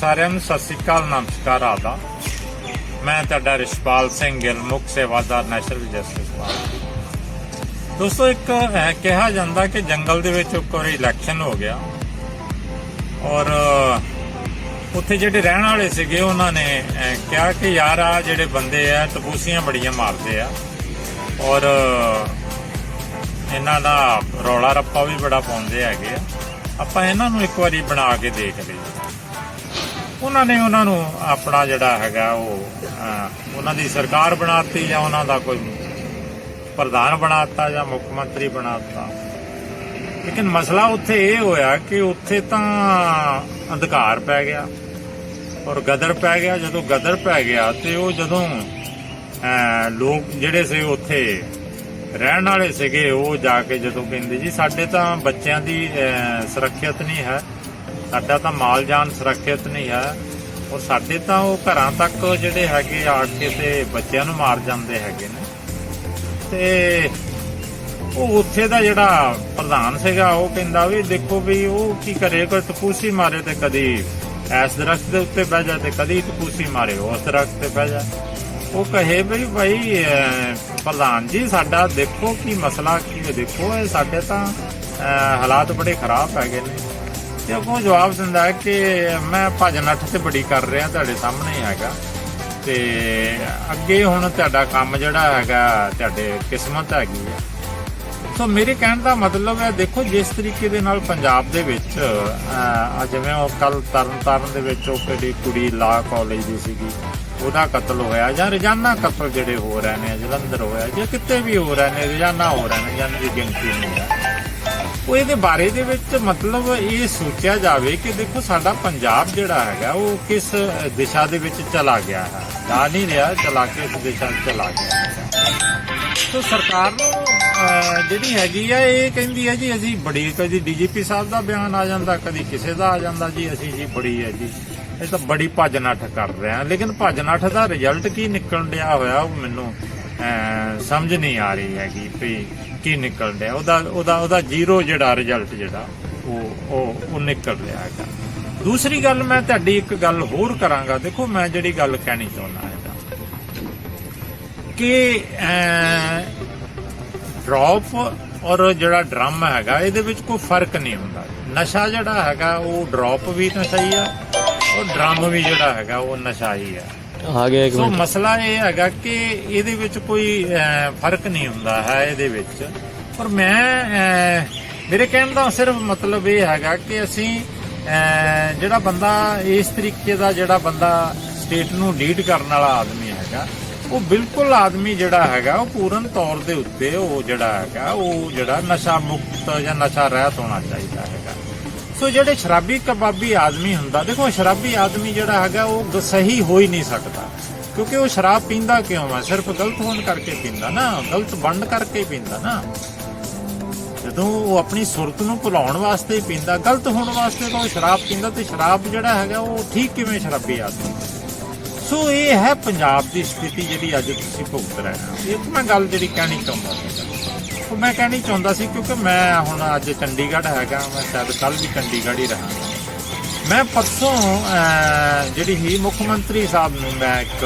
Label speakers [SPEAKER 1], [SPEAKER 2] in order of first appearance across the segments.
[SPEAKER 1] ਸਾਰਿਆਂ ਨੂੰ ਸਤਿ ਸ੍ਰੀ ਅਕਾਲ ਨਮਸਕਾਰ ਆਦਾ ਮੈਂ ਤੁਹਾਡਾ ਰਿਸ਼ਪਾਲ ਸਿੰਘ ਗਿੱਲ ਮੁੱਖ ਸੇਵਾਦਾਰ ਨੈਸ਼ਨਲ ਜਸਟਿਸ ਵਾਲਾ। ਦੋਸਤੋ ਇੱਕ ਅਹ, ਕਿਹਾ ਜਾਂਦਾ ਕਿ ਜੰਗਲ ਦੇ ਵਿੱਚ ਇੱਕ ਵਾਰੀ ਇਲੈਕਸ਼ਨ ਹੋ ਗਿਆ। ਔਰ ਉੱਥੇ ਜਿਹੜੇ ਰਹਿਣ ਵਾਲੇ ਸੀਗੇ ਉਹਨਾਂ ਨੇ ਕਿਹਾ ਕਿ ਯਾਰ ਆ ਜਿਹੜੇ ਬੰਦੇ ਆ ਤਬੂਸੀਆਂ ਬੜੀਆਂ ਮਾਰਦੇ ਆ। ਔਰ ਇਹਨਾਂ ਦਾ ਰੌਲਾ ਰੱਪਾ ਵੀ ਬੜਾ ਪਾਉਂਦੇ ਹੈਗੇ ਆ। ਆਪਾਂ ਇਹਨਾਂ ਨੂੰ ਇੱਕ ਵਾਰੀ ਬਣਾ ਕੇ ਦੇਖ ਲਈਏ। ਉਹਨਾਂ ਨੇ ਉਹਨਾਂ ਨੂੰ ਆਪਣਾ ਜਿਹੜਾ ਹੈਗਾ ਉਹ ਉਹਨਾਂ ਦੀ ਸਰਕਾਰ ਬਣਾਤੀ ਜਾਂ ਉਹਨਾਂ ਦਾ ਕੋਈ ਪ੍ਰਧਾਨ ਬਣਾਤਾ ਜਾਂ ਮੁੱਖ ਮੰਤਰੀ ਬਣਾਤਾ। ਲੇਕਿਨ ਮਸਲਾ ਉੱਥੇ ਇਹ ਹੋਇਆ ਕਿ ਉੱਥੇ ਤਾਂ ਅੰਧਕਾਰ ਪੈ ਗਿਆ ਔਰ ਗਦਰ ਪੈ ਗਿਆ। ਜਦੋਂ ਗਦਰ ਪੈ ਗਿਆ ਤੇ ਉਹ ਜਦੋਂ ਲੋਕ ਜਿਹੜੇ ਸੀ ਉੱਥੇ ਰਹਿਣ ਵਾਲੇ ਸੀਗੇ, ਉਹ ਜਾ ਕੇ ਜਦੋਂ ਕਹਿੰਦੇ ਜੀ, ਸਾਡੇ ਤਾਂ ਬੱਚਿਆਂ ਦੀ ਸੁਰੱਖਿਅਤ ਨਹੀਂ ਹੈ। ਸਾਡਾ ਤਾਂ ਮਾਲ ਜਾਨ ਸੁਰੱਖਿਅਤ ਨਹੀਂ ਹੈ। ਔਰ ਸਾਡੇ ਤਾਂ ਉਹ ਘਰਾਂ ਤੱਕ ਜਿਹੜੇ ਹੈਗੇ ਆ ਕੇ ਤੇ ਬੱਚਿਆਂ ਨੂੰ ਮਾਰ ਜਾਂਦੇ ਹੈਗੇ ਨੇ। ਤੇ ਉਹ ਉੱਥੇ ਦਾ ਜਿਹੜਾ ਪ੍ਰਧਾਨ ਸੀਗਾ, ਉਹ ਕਹਿੰਦਾ ਵੀ ਦੇਖੋ ਵੀ ਉਹ ਕੀ ਕਰੇ, ਕੋਈ ਟਪੂਸੀ ਮਾਰੇ ਤੇ ਕਦੀ ਐਸ ਦਰਖਤ ਦੇ ਉੱਤੇ ਬਹਿ ਜਾ ਤੇ ਕਦੀ ਟਪੂਸੀ ਮਾਰੇ, ਉਸ ਦਰਖਤ ਤੇ ਬਹਿ ਜਾ ਉਹ ਕਹੇ ਵੀ ਭਾਈ ਪ੍ਰਧਾਨ ਜੀ, ਸਾਡਾ ਦੇਖੋ ਕੀ ਮਸਲਾ ਕੀ ਹੈ, ਦੇਖੋ ਇਹ ਸਾਡੇ ਤਾਂ ਹਾਲਾਤ ਬੜੇ ਖਰਾਬ ਹੈਗੇ ਨੇ। ਤੇ ਉਹ ਜਵਾਬ ਦਿੰਦਾ ਕਿ ਮੈਂ ਭਜਨ ਅੱਠ ਤੇ ਬੜੀ ਕਰ ਰਿਹਾ ਤੁਹਾਡੇ ਸਾਹਮਣੇ ਹੀ ਹੈਗਾ। ਤੇ ਅੱਗੇ ਹੁਣ ਤੁਹਾਡਾ ਕੰਮ ਜਿਹੜਾ ਹੈਗਾ, ਤੁਹਾਡੇ ਕਿਸਮਤ ਹੈਗੀ ਹੈ। ਸੋ ਮੇਰੇ ਕਹਿਣ ਦਾ ਮਤਲਬ ਹੈ, ਦੇਖੋ ਜਿਸ ਤਰੀਕੇ ਦੇ ਨਾਲ ਪੰਜਾਬ ਦੇ ਵਿੱਚ ਜਿਵੇਂ ਉਹ ਕੱਲ ਤਰਨਤਾਰਨ ਦੇ ਵਿੱਚ ਉਹ ਕਿਹੜੀ ਕੁੜੀ ਲਾ ਕਾਲਜ ਦੀ ਸੀਗੀ, ਉਹਦਾ ਕਤਲ ਹੋਇਆ ਜਾਂ ਰੋਜ਼ਾਨਾ ਕਤਲ ਜਿਹੜੇ ਹੋ ਰਹੇ ਨੇ, ਜਲੰਧਰ ਹੋਇਆ ਜਾਂ ਕਿਤੇ ਵੀ ਹੋ ਰਹੇ ਨੇ, ਰੋਜ਼ਾਨਾ ਹੋ ਰਹੇ ਨੇ ਜਾਂ ਦੀ ਗਿਣਤੀ ਨਹੀਂ ਹੈ। ਉਹ ਇਹਦੇ ਬਾਰੇ ਦੇ ਵਿੱਚ ਮਤਲਬ ਇਹ ਸੋਚਿਆ ਜਾਵੇ ਕਿ ਦੇਖੋ, ਸਾਡਾ ਪੰਜਾਬ ਜਿਹੜਾ ਹੈਗਾ, ਉਹ ਕਿਸ ਦਿਸ਼ਾ ਦੇ ਵਿੱਚ ਚਲਾ ਗਿਆ ਹੈ। ਜਾ ਨਹੀਂ ਰਿਹਾ, ਚਲਾ ਕੇ ਇਸ ਦਿਸ਼ਾ ਚਲਾ ਗਿਆ ਹੈ। ਸੋ ਸਰਕਾਰ ਨੂੰ ਜਿਹੜੀ ਹੈਗੀ ਆ, ਇਹ ਕਹਿੰਦੀ ਹੈ ਜੀ, ਅਸੀਂ ਬੜੀ, ਕਦੀ ਡੀਜੀਪੀ ਸਾਹਿਬ ਦਾ ਬਿਆਨ ਆ ਜਾਂਦਾ, ਕਦੀ ਕਿਸੇ ਦਾ ਆ ਜਾਂਦਾ ਜੀ, ਅਸੀਂ ਜੀ ਬੜੀ ਹੈ ਜੀ। ਇਹ ਤਾਂ ਬੜੀ ਭੱਜ ਨੱਠ ਕਰ ਰਹੇ ਆ। ਲੇਕਿਨ ਭੱਜ ਨੱਠ ਦਾ ਰਿਜ਼ਲਟ ਕੀ ਨਿਕਲਣ ਡਿਆ ਹੋਇਆ, ਉਹ ਮੈਨੂੰ ਸਮਝ ਨਹੀਂ ਆ ਰਹੀ ਹੈਗੀ ਵੀ ਕੀ ਨਿਕਲ ਡਿਆ ਉਹਦਾ ਉਹਦਾ ਉਹਦਾ ਜ਼ੀਰੋ ਜਿਹੜਾ ਰਿਜ਼ਲਟ ਜਿਹੜਾ, ਉਹ ਉਹ ਉਹ ਨਿਕਲ ਰਿਹਾ ਹੈਗਾ। ਦੂਸਰੀ ਗੱਲ ਮੈਂ ਤੁਹਾਡੀ ਇੱਕ ਗੱਲ ਹੋਰ ਕਰਾਂਗਾ। ਦੇਖੋ, ਮੈਂ ਜਿਹੜੀ ਗੱਲ ਕਹਿਣੀ ਚਾਹੁੰਦਾ ਹੈਗਾ ਕਿ ਡ੍ਰੌਪ ਔਰ ਜਿਹੜਾ ਡਰਮ ਹੈਗਾ, ਇਹਦੇ ਵਿੱਚ ਕੋਈ ਫ਼ਰਕ ਨਹੀਂ ਹੁੰਦਾ। ਨਸ਼ਾ ਜਿਹੜਾ ਹੈਗਾ, ਉਹ ਡ੍ਰੌਪ ਵੀ ਨਸ਼ਾ ਹੀ ਆ ਔਰ ਡਰਮ ਵੀ ਜਿਹੜਾ ਹੈਗਾ, ਉਹ ਨਸ਼ਾ ਹੀ ਆ।
[SPEAKER 2] ਆ ਗਿਆ ਇੱਕ
[SPEAKER 1] ਸੋ
[SPEAKER 2] ਮਿੰਟ।
[SPEAKER 1] ਮਸਲਾ ਇਹ ਹੈਗਾ ਕਿ ਇਹਦੇ ਵਿੱਚ ਕੋਈ ਅਹ, ਫ਼ਰਕ ਨਹੀਂ ਹੁੰਦਾ ਹੈ ਇਹਦੇ ਵਿੱਚ। ਪਰ ਮੈਂ ਅਹ, ਮੇਰੇ ਕਹਿਣ ਦਾ ਸਿਰਫ ਮਤਲਬ ਇਹ ਹੈਗਾ ਕਿ ਅਸੀਂ ਅਹ, ਜਿਹੜਾ ਬੰਦਾ ਇਸ ਤਰੀਕੇ ਦਾ ਜਿਹੜਾ ਬੰਦਾ ਸਟੇਟ ਨੂੰ ਲੀਡ ਕਰਨ ਵਾਲਾ ਆਦਮੀ ਹੈਗਾ ਉਹ ਬਿਲਕੁਲ ਆਦਮੀ ਜਿਹੜਾ ਹੈਗਾ ਉਹ ਪੂਰਨ ਤੌਰ ਦੇ ਉੱਤੇ ਉਹ ਜਿਹੜਾ ਹੈਗਾ ਉਹ ਜਿਹੜਾ ਨਸ਼ਾ ਮੁਕਤ ਜਾਂ ਨਸ਼ਾ ਰਹਿਤ ਹੋਣਾ ਚਾਹੀਦਾ ਹੈਗਾ। ਸੋ ਜਿਹੜੇ ਸ਼ਰਾਬੀ ਕਬਾਬੀ ਆਦਮੀ ਹੁੰਦਾ, ਦੇਖੋ ਸ਼ਰਾਬੀ ਆਦਮੀ ਜਿਹੜਾ ਹੈਗਾ, ਉਹ ਸਹੀ ਹੋ ਹੀ ਨਹੀਂ ਸਕਦਾ। ਕਿਉਂਕਿ ਉਹ ਸ਼ਰਾਬ ਪੀਂਦਾ ਕਿਉਂ ਆ? ਸਿਰਫ ਗਲਤ ਹੋਣ ਕਰਕੇ ਪੀਂਦਾ ਨਾ, ਗਲਤ ਵੰਡ ਕਰਕੇ ਪੀਂਦਾ ਨਾ। ਜਦੋਂ ਉਹ ਆਪਣੀ ਸੁਰਤ ਨੂੰ ਭੁਲਾਉਣ ਵਾਸਤੇ ਪੀਂਦਾ, ਗਲਤ ਹੋਣ ਵਾਸਤੇ ਤਾਂ ਉਹ ਸ਼ਰਾਬ ਪੀਂਦਾ ਤੇ ਸ਼ਰਾਬ ਜਿਹੜਾ ਹੈਗਾ, ਉਹ ਠੀਕ ਕਿਵੇਂ ਸ਼ਰਾਬੀ ਆਦਮੀ? ਸੋ ਇਹ ਹੈ ਪੰਜਾਬ ਦੀ ਸਥਿਤੀ ਜਿਹੜੀ ਅੱਜ ਤੁਸੀਂ ਭੁਗਤ ਰਹੇ ਹੋ। ਇੱਕ ਮੈਂ ਗੱਲ ਜਿਹੜੀ ਕਹਿਣੀ ਚਾਹੁੰਦਾ ਸੀ ਮੈਂ ਕਹਿਣੀ ਚਾਹੁੰਦਾ ਸੀ, ਕਿਉਂਕਿ ਮੈਂ ਹੁਣ ਅੱਜ ਚੰਡੀਗੜ੍ਹ ਹੈਗਾ, ਮੈਂ ਸ਼ਾਇਦ ਕੱਲ ਵੀ ਚੰਡੀਗੜ੍ਹ ਹੀ ਰਹਾਂਗਾ। ਮੈਂ ਪਰਸੋਂ ਜਿਹੜੀ ਹੀ ਮੁੱਖ ਮੰਤਰੀ ਸਾਹਿਬ ਨੂੰ ਮੈਂ ਇੱਕ,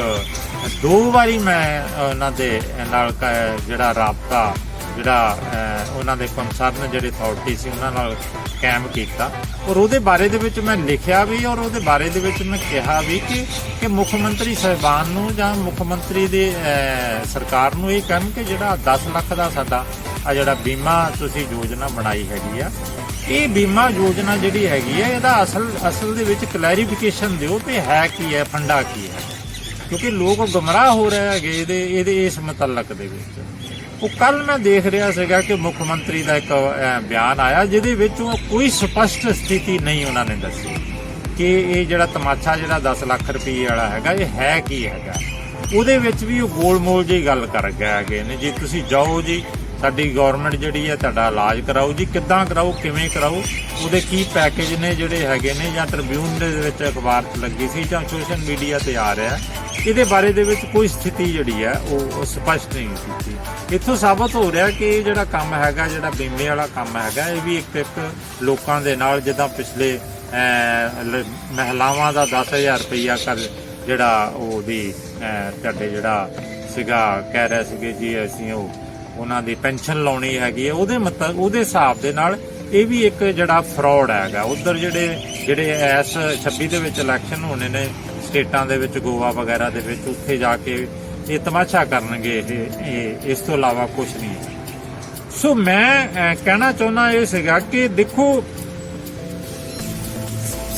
[SPEAKER 1] ਦੋ ਵਾਰੀ ਮੈਂ ਉਹਨਾਂ ਦੇ ਨਾਲ ਜਿਹੜਾ ਰਾਬਤਾ, ਜਿਹੜਾ ਉਹਨਾਂ ਦੇ ਕੰਸਰਨ ਜਿਹੜੇ ਅਥਾਰਟੀ ਸੀ, ਉਹਨਾਂ ਨਾਲ ਕਾਇਮ ਕੀਤਾ। ਔਰ ਉਹਦੇ ਬਾਰੇ ਦੇ ਵਿੱਚ ਮੈਂ ਲਿਖਿਆ ਵੀ, ਔਰ ਉਹਦੇ ਬਾਰੇ ਦੇ ਵਿੱਚ ਮੈਂ ਕਿਹਾ ਵੀ ਕਿ ਕਿ ਮੁੱਖ ਮੰਤਰੀ ਸਹਿਬਾਨ ਨੂੰ ਜਾਂ ਮੁੱਖ ਮੰਤਰੀ ਦੇ ਸਰਕਾਰ ਨੂੰ ਇਹ ਕਹਿਣ ਕਿ ਜਿਹੜਾ 10 ਲੱਖ ਦਾ ਸਾਡਾ ਆ ਜਿਹੜਾ ਬੀਮਾ ਤੁਸੀਂ ਯੋਜਨਾ ਬਣਾਈ ਹੈਗੀ ਆ, ਇਹ ਬੀਮਾ ਯੋਜਨਾ ਜਿਹੜੀ ਹੈਗੀ ਆ, ਇਹਦਾ ਅਸਲ ਅਸਲ ਦੇ ਵਿੱਚ ਕਲੈਰੀਫਿਕੇਸ਼ਨ ਦਿਓ ਵੀ ਹੈ ਕੀ ਹੈ, ਫੰਡਾ ਕੀ ਹੈ। ਕਿਉਂਕਿ ਲੋਕ ਗਮਰਾਹ ਹੋ ਰਹੇ ਹੈਗੇ ਇਹਦੇ ਇਹਦੇ ਇਸ ਮੁਤਲਕ ਦੇ ਵਿੱਚ। ਉਹ ਕੱਲ ਮੈਂ ਦੇਖ ਰਿਹਾ ਸੀਗਾ ਕਿ ਮੁੱਖ ਮੰਤਰੀ ਦਾ ਇੱਕ ਬਿਆਨ ਆਇਆ, ਜਿਹਦੇ ਵਿੱਚ ਉਹ ਕੋਈ ਸਪਸ਼ਟ ਸਥਿਤੀ ਨਹੀਂ ਉਹਨਾਂ ਨੇ ਦੱਸੀ ਕਿ ਇਹ ਜਿਹੜਾ ਤਮਾਸ਼ਾ ਜਿਹੜਾ 10 ਲੱਖ ਰੁਪਏ ਵਾਲਾ ਹੈਗਾ, ਇਹ ਹੈ ਕੀ ਹੈਗਾ। ਉਹਦੇ ਵਿੱਚ ਵੀ ਉਹ ਗੋਲਮੋਲ ਜਿਹੀ ਗੱਲ ਕਰ ਗਏ ਹੈਗੇ ਨੇ। ਜੀ ਤੁਸੀਂ ਜਾਓ ਜੀ ਸਾਡੀ ਗਵਰਨਮੈਂਟ ਜਿਹੜੀ ਹੈ ਤੁਹਾਡਾ ਇਲਾਜ ਕਰਾਓ ਜੀ। ਕਿੱਦਾਂ ਕਰਾਓ, ਕਿਵੇਂ ਕਰਾਓ, ਉਹਦੇ ਕੀ ਪੈਕੇਜ ਨੇ ਜਿਹੜੇ ਹੈਗੇ ਨੇ, ਜਾਂ ਟ੍ਰਿਬਿਊਨ ਦੇ ਵਿੱਚ ਅਖਬਾਰ 'ਚ ਲੱਗੀ ਸੀ ਜਾਂ ਸੋਸ਼ਲ ਮੀਡੀਆ ਤੇ ਆ ਰਿਹਾ। ਇਹਦੇ ਬਾਰੇ ਦੇ ਵਿੱਚ ਕੋਈ ਸਥਿਤੀ ਜਿਹੜੀ ਹੈ ਉਹ ਉਹ ਸਪਸ਼ਟ ਨਹੀਂ ਕੀਤੀ ਇੱਥੋਂ ਸਾਬਤ ਹੋ ਰਿਹਾ ਕਿ ਇਹ ਜਿਹੜਾ ਕੰਮ ਹੈਗਾ, ਜਿਹੜਾ ਬੀਮੇ ਵਾਲਾ ਕੰਮ ਹੈਗਾ, ਇਹ ਵੀ ਇੱਕ ਇੱਕ ਲੋਕਾਂ ਦੇ ਨਾਲ ਜਿੱਦਾਂ ਪਿਛਲੇ ਮਹਿਲਾਵਾਂ ਦਾ 10000 ਰੁਪਈਆ ਕਰ ਜਿਹੜਾ ਉਹਦੀ ਤੁਹਾਡੇ ਜਿਹੜਾ ਸੀਗਾ, ਕਹਿ ਰਿਹਾ ਸੀਗੇ ਜੀ ਅਸੀਂ ਉਹ ਉਹਨਾਂ ਦੀ ਪੈਨਸ਼ਨ ਲਾਉਣੀ ਹੈਗੀ ਹੈ, ਉਹਦੇ ਮਤਲਬ, ਉਹਦੇ ਹਿਸਾਬ ਦੇ ਨਾਲ ਇਹ ਵੀ ਇੱਕ ਜਿਹੜਾ ਫਰਾਡ ਹੈਗਾ। ਉਧਰ ਜਿਹੜੇ ਜਿਹੜੇ ਐਸ 26 ਦੇ ਵਿੱਚ ਇਲੈਕਸ਼ਨ ਹੋਣੇ ਨੇ, ਸਟੇਟਾਂ ਦੇ ਵਿੱਚ, ਗੋਆ ਵਗੈਰਾ ਦੇ ਵਿੱਚ, ਉੱਥੇ ਜਾ ਕੇ ਇਹ ਤਮਾਸ਼ਾ ਕਰਨਗੇ ਇਹ, ਇਹ- ਇਸ ਤੋਂ ਇਲਾਵਾ ਕੁਝ ਨਹੀਂ। ਸੋ ਮੈਂ ਕਹਿਣਾ ਚਾਹੁੰਦਾ ਇਹ ਸੀਗਾ ਕਿ ਦੇਖੋ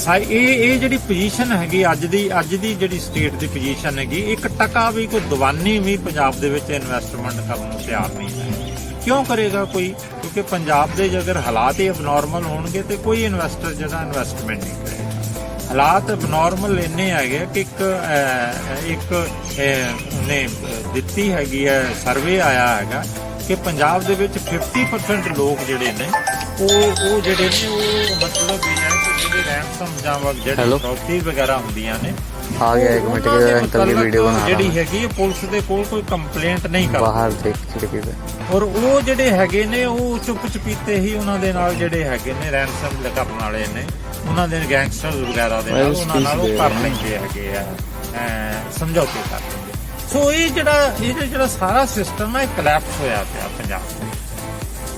[SPEAKER 1] ਸਾ ਇਹ ਇਹ ਜਿਹੜੀ ਪੋਜੀਸ਼ਨ ਹੈਗੀ ਅੱਜ ਦੀ ਅੱਜ ਦੀ ਜਿਹੜੀ ਸਟੇਟ ਦੀ ਪੋਜੀਸ਼ਨ ਹੈਗੀ ਇੱਕ ਟਕਾ ਵੀ ਕੋਈ ਦੀਵਾਨੀ ਵੀ ਪੰਜਾਬ ਦੇ ਵਿੱਚ ਇਨਵੈਸਟਮੈਂਟ ਕਰਨ ਨੂੰ ਤਿਆਰ ਨਹੀਂ ਹੈ। ਕਿਉਂ ਕਰੇਗਾ ਕੋਈ? ਕਿਉਂਕਿ ਪੰਜਾਬ ਦੇ ਜੇ ਹਾਲਾਤ ਹੀ ਅਬਨੋਰਮਲ ਹੋਣਗੇ ਤੇ ਕੋਈ ਇਨਵੈਸਟਰ ਜਿਹੜਾ ਇਨਵੈਸਟਮੈਂਟ ਨਹੀਂ ਕਰੇਗਾ। ਹਾਲਾਤ ਅਬਨੋਰਮਲ ਇੰਨੇ ਹੈਗੇ ਕਿ ਇੱਕ ਇੱਕ ਨੇ ਦਿੱਤੀ ਹੈਗੀ ਹੈ ਸਰਵੇ ਆਇਆ ਹੈਗਾ ਕਿ ਪੰਜਾਬ ਦੇ ਵਿੱਚ 50% ਲੋਕ ਜਿਹੜੇ ਨੇ, ਉਹ ਉਹ ਜਿਹੜੇ ਨੇ, ਉਹ ਮਤਲਬ ਜਿਹੜੀ
[SPEAKER 2] ਆ ਗਿਆ ਇੱਕ ਮਿੰਟ
[SPEAKER 1] ਕੇ
[SPEAKER 2] ਅੰਕਲ
[SPEAKER 1] ਦੀ
[SPEAKER 2] ਵੀਡੀਓ ਬਣਾ
[SPEAKER 1] ਜਿਹੜੀ ਹੈਗੀ ਹੈ, ਪੁਲਿਸ ਦੇ ਕੋਲ ਕੋਈ ਕੰਪਲੇਂਟ ਨਹੀਂ ਕਰਦਾ।
[SPEAKER 2] ਬਾਹਰ ਦੇਖ ਖਿੜਕੀ ਤੇ।
[SPEAKER 1] ਔਰ ਉਹ ਜਿਹੜੇ ਹੈਗੇ ਨੇ ਉਹ ਚੁੱਪ ਚੁਪੀਤੇ ਹੀ ਉਹਨਾਂ ਦੇ ਨਾਲ ਜਿਹੜੇ ਹੈਗੇ ਨੇ ਰੈਂਸਮ ਕਰਨ ਵਾਲੇ ਨੇ ਉਹਨਾਂ ਦੇ ਗੈਂਗਸਟਰ ਵਗੈਰਾ ਦੇ ਨਾਲ ਉਹਨਾਂ ਨਾਲ ਉਹ ਕਰ ਲੈਂਦੇ ਹੈਗੇ ਆ ਅਮ ਸਮਝੌਤੇ ਕਰ ਲੈਂਦੇ। ਸੋ ਇਹ ਜਿਹੜਾ ਇਹ ਜਿਹੜਾ ਸਾਰਾ ਸਿਸਟਮ ਹੈ ਕਲੈਪਸ ਹੋਇਆ ਪਿਆ ਪੰਜਾਬ 'ਚ।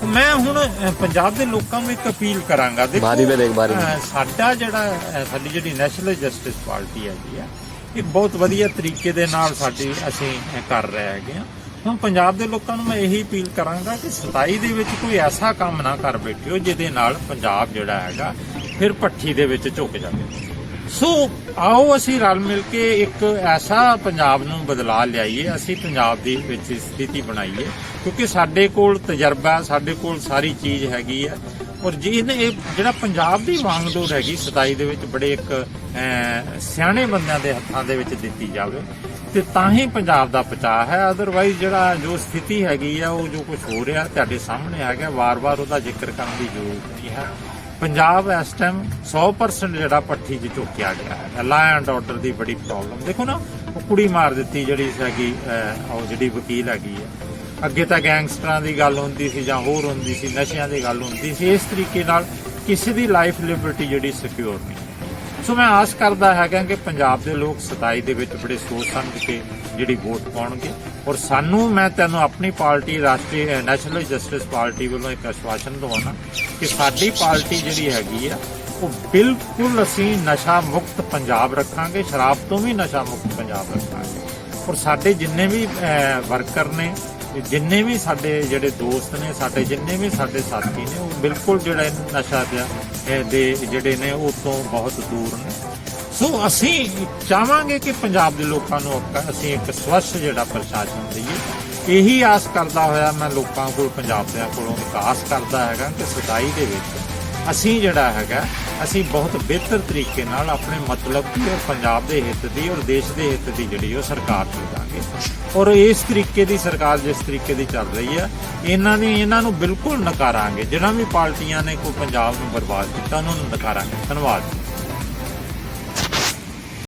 [SPEAKER 1] ਮੈਂ ਹੁਣ ਪੰਜਾਬ ਦੇ ਲੋਕਾਂ ਨੂੰ ਇੱਕ ਅਪੀਲ ਕਰਾਂਗਾ ਦੇਖੋ
[SPEAKER 2] ਬਾਰੀ ਵੇ ਦੇਖ, ਬਾਰੀ ਵੇ।
[SPEAKER 1] ਸਾਡਾ ਜਿਹੜਾ ਸਾਡੀ ਜਿਹੜੀ ਨੈਸ਼ਨਲ ਜਸਟਿਸ ਪਾਰਟੀ ਹੈਗੀ ਆ ਇਹ ਬਹੁਤ ਵਧੀਆ ਤਰੀਕੇ ਦੇ ਨਾਲ ਸਾਡੀ ਅਸੀਂ ਕਰ ਰਹੇ ਹੈਗੇ ਆ ਹੁਣ ਪੰਜਾਬ ਦੇ ਲੋਕਾਂ ਨੂੰ ਮੈਂ ਇਹੀ ਅਪੀਲ ਕਰਾਂਗਾ ਕਿ 27 ਦੇ ਵਿੱਚ ਕੋਈ ਐਸਾ ਕੰਮ ਨਾ ਕਰ ਬੈਠਿਓ ਜਿਹਦੇ ਨਾਲ ਪੰਜਾਬ ਜਿਹੜਾ ਹੈਗਾ ਫਿਰ ਪੱਠੀ ਦੇ ਵਿੱਚ ਝੁਕ ਜਾਵੇ ਸੋ ਆਓ ਅਸੀਂ ਰਲ ਮਿਲ ਕੇ ਇੱਕ ਐਸਾ ਪੰਜਾਬ ਨੂੰ ਬਦਲਾ ਲਿਆਈਏ ਅਸੀਂ ਪੰਜਾਬ ਦੀ ਵਿੱਚ ਸਥਿਤੀ ਬਣਾਈਏ ਕਿਉਂਕਿ ਸਾਡੇ ਕੋਲ ਤਜਰਬਾ, ਸਾਡੇ ਕੋਲ ਸਾਰੀ ਚੀਜ਼ ਹੈਗੀ ਹੈ ਔਰ ਜੇ ਇਹ ਜਿਹੜਾ ਪੰਜਾਬ ਦੀ ਵਾਂਗਡੋਰ ਹੈਗੀ 27 ਦੇ ਵਿੱਚ ਬੜੇ ਇੱਕ ਸਿਆਣੇ ਬੰਦਿਆਂ ਦੇ ਹੱਥਾਂ ਦੇ ਵਿੱਚ ਦਿੱਤੀ ਜਾਵੇ। ਤੇ ਤਾਂ ਹੀ ਪੰਜਾਬ ਦਾ ਬਚਾਅ ਹੈ। ਅਦਰਵਾਈਜ਼ ਜਿਹੜਾ ਜੋ ਸਥਿਤੀ ਹੈਗੀ ਆ, ਉਹ ਜੋ ਕੁਝ ਹੋ ਰਿਹਾ, ਤੁਹਾਡੇ ਸਾਹਮਣੇ ਆ ਗਿਆ। ਵਾਰ-ਵਾਰ ਉਹਦਾ ਜ਼ਿਕਰ ਕਰਨ ਦੀ ਜ਼ਰੂਰਤ ਨਹੀਂ ਹੈ। ਪੰਜਾਬ ਇਸ ਟਾਈਮ 100% ਜਿਹੜਾ ਪੱਠੀ 'ਚ ਝੁਕਿਆ ਗਿਆ ਹੈ। ਲਾ ਐਂਡ ਆਰਡਰ ਦੀ ਬੜੀ ਪ੍ਰੋਬਲਮ ਦੇਖੋ ਨਾ, ਉਹ ਕੁੜੀ ਮਾਰ ਦਿੱਤੀ ਜਿਹੜੀ ਹੈਗੀ ਉਹ ਜਿਹੜੀ ਵਕੀਲ ਹੈਗੀ ਹੈ ਅੱਗੇ ਤਾਂ ਗੈਂਗਸਟਰਾਂ ਦੀ ਗੱਲ ਹੁੰਦੀ ਸੀ ਜਾਂ ਹੋਰ ਹੁੰਦੀ ਸੀ, ਨਸ਼ਿਆਂ ਦੀ ਗੱਲ ਹੁੰਦੀ ਸੀ, ਇਸ ਤਰੀਕੇ ਨਾਲ ਕਿਸੇ ਦੀ ਲਾਈਫ ਲਿਬਰਟੀ ਜਿਹੜੀ ਸਿਕਿਉਰ ਨਹੀਂ। ਸੋ ਮੈਂ ਆਸ ਕਰਦਾ ਹੈਗਾ ਕਿ ਪੰਜਾਬ ਦੇ ਲੋਕ 27 ਦੇ ਵਿੱਚ ਬੜੇ ਸੋਚ ਸਮਝ ਕੇ ਜਿਹੜੀ ਵੋਟ ਪਾਉਣਗੇ। ਔਰ ਸਾਨੂੰ, ਮੈਂ ਤੈਨੂੰ ਆਪਣੀ ਪਾਰਟੀ, ਰਾਸ਼ਟਰੀ ਨੈਸ਼ਨਲ ਜਸਟਿਸ ਪਾਰਟੀ ਵੱਲੋਂ ਇੱਕ ਆਸ਼ਵਾਸਨ ਦਵਾਉਣਾ ਕਿ ਸਾਡੀ ਪਾਰਟੀ ਜਿਹੜੀ ਹੈਗੀ ਆ, ਉਹ ਬਿਲਕੁਲ ਅਸੀਂ ਨਸ਼ਾ ਮੁਕਤ ਪੰਜਾਬ ਰੱਖਾਂਗੇ, ਸ਼ਰਾਬ ਤੋਂ ਵੀ ਨਸ਼ਾ ਮੁਕਤ ਪੰਜਾਬ ਰੱਖਾਂਗੇ। ਔਰ ਸਾਡੇ ਜਿੰਨੇ ਵੀ ਵਰਕਰ ਨੇ ਜਿੰਨੇ ਵੀ ਸਾਡੇ ਜਿਹੜੇ ਦੋਸਤ ਨੇ, ਸਾਡੇ ਜਿੰਨੇ ਵੀ ਸਾਡੇ ਸਾਥੀ ਨੇ, ਉਹ ਬਿਲਕੁਲ ਜਿਹੜਾ ਨਸ਼ਾ ਦੇ ਦੇ ਜਿਹੜੇ ਨੇ ਉਹ ਤੋਂ ਬਹੁਤ ਦੂਰ ਨੇ। ਸੋ ਅਸੀਂ ਚਾਹਾਂਗੇ ਕਿ ਪੰਜਾਬ ਦੇ ਲੋਕਾਂ ਨੂੰ ਅਸੀਂ ਇੱਕ ਸਵੱਛ ਜਿਹੜਾ ਪ੍ਰਸ਼ਾਸਨ ਦਈਏ ਇਹੀ ਆਸ ਕਰਦਾ ਹੋਇਆ ਮੈਂ ਲੋਕਾਂ ਕੋਲ, ਪੰਜਾਬ ਦੇ ਕੋਲੋਂ ਵਿਕਾਸ ਕਰਦਾ ਹੈਗਾ ਕਿ ਸਦਾਈ ਦੇ ਵਿੱਚ ਅਸੀਂ ਜਿਹੜਾ ਹੈਗਾ, ਅਸੀਂ ਬਹੁਤ ਬਿਹਤਰ ਤਰੀਕੇ ਨਾਲ ਆਪਣੇ ਮਤਲਬ ਦੀ ਔਰ ਪੰਜਾਬ ਦੇ ਹਿੱਤ ਦੀ ਔਰ ਦੇਸ਼ ਦੇ ਹਿੱਤ ਦੀ ਜਿਹੜੀ ਉਹ ਸਰਕਾਰ ਚੁਣਾਂਗੇ ਔਰ ਇਸ ਤਰੀਕੇ ਦੀ ਸਰਕਾਰ ਜਿਸ ਤਰੀਕੇ ਦੀ ਚੱਲ ਰਹੀ ਹੈ, ਇਹਨਾਂ ਦੀ, ਇਹਨਾਂ ਨੂੰ ਬਿਲਕੁਲ ਨਕਾਰਾਂਗੇ। ਜਿਹੜਾ ਵੀ ਪਾਰਟੀਆਂ ਨੇ ਕੋਈ ਪੰਜਾਬ ਨੂੰ ਬਰਬਾਦ ਕੀਤਾ, ਉਹਨਾਂ ਨੂੰ ਨਕਾਰਾਂਗੇ। ਧੰਨਵਾਦ।